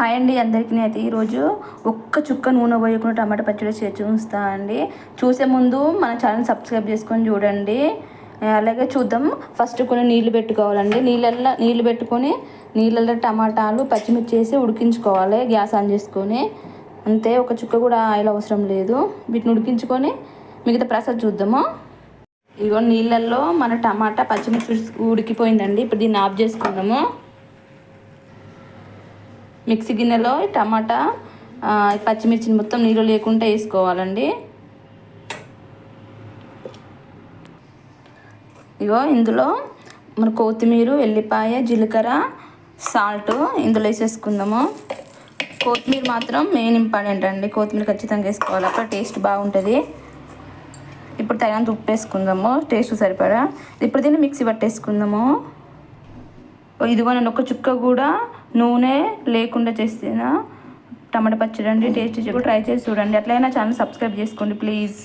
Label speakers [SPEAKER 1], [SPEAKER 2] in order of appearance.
[SPEAKER 1] Hi అండి అందరికీ. అయితే ఈరోజు ఒక్క చుక్క నూనె పోయకుండా టమాటా పచ్చడి చేసి చూస్తా అండి. చూసే ముందు మన ఛానల్ సబ్స్క్రైబ్ చేసుకొని చూడండి. అలాగే చూద్దాం. ఫస్ట్ కొన్ని నీళ్ళు పెట్టుకోవాలండి. నీళ్ళల్లో నీళ్ళు పెట్టుకొని నీళ్ళల్లో టమాటాలు పచ్చిమిర్చి వేసి ఉడికించుకోవాలి గ్యాస్ ఆన్ చేసుకొని. అంతే ఒక చుక్క కూడా ఆయిల్ అవసరం లేదు. వీటిని ఉడికించుకొని మిగతా ప్రసాద్ చూద్దాము. ఇదిగో నీళ్ళల్లో మన టమాటా పచ్చిమిర్చి ఉడికిపోయిందండి. ఇప్పుడు దీన్ని ఆఫ్ చేసుకుందాము. మిక్సీ గిన్నెలో టమాటా పచ్చిమిర్చిని మొత్తం నీళ్ళు లేకుండా వేసుకోవాలండి. ఇగో ఇందులో మన కొత్తిమీర వెల్లిపాయ జీలకర్ర సాల్ట్ ఇందులో వేసేసుకుందాము. కొత్తిమీర మాత్రం మెయిన్ ఇంపార్టెంట్ అండి. కొత్తిమీర ఖచ్చితంగా వేసుకోవాలి. అప్పుడు టేస్ట్ బాగుంటుంది. ఇప్పుడు తగినంత ఉప్పు వేసుకుందాము. టేస్ట్ సరిపడా. ఇప్పుడు దీన్ని మిక్సీ పట్టేసుకుందాము. ఇదిగోనండి ఒక చుక్క కూడా నూనె లేకుండా చేసిన టమాటా పచ్చడి అండి టేస్ట్ ట్రై చేసి చూడండి. అట్లయినా ఛానల్ సబ్స్క్రైబ్ చేసుకోండి ప్లీజ్